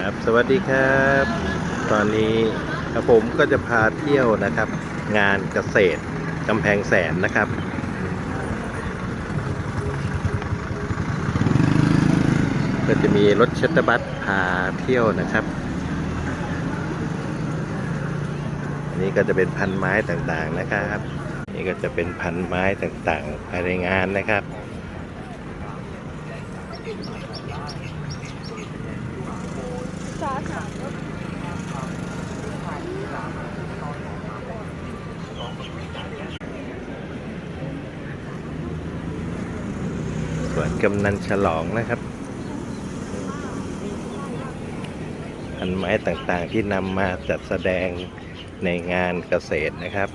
ครับ สวัสดีครับ ตอนนี้ผมก็จะพาเที่ยวนะครับ งานเกษตรกำแพงแสนนะครับ ก็จะมีรถชัตเตอร์บัสพาเที่ยวนะครับอันนี้ก็จะเป็นพันไม้ต่างๆนะครับ นี่ก็จะเป็นพันไม้ต่างๆภายในงานนะครับ สวนกำนันฉลองนะครับพันไม้ต่างๆที่นำมาจัดแสดงในงานเกษตรนะครับ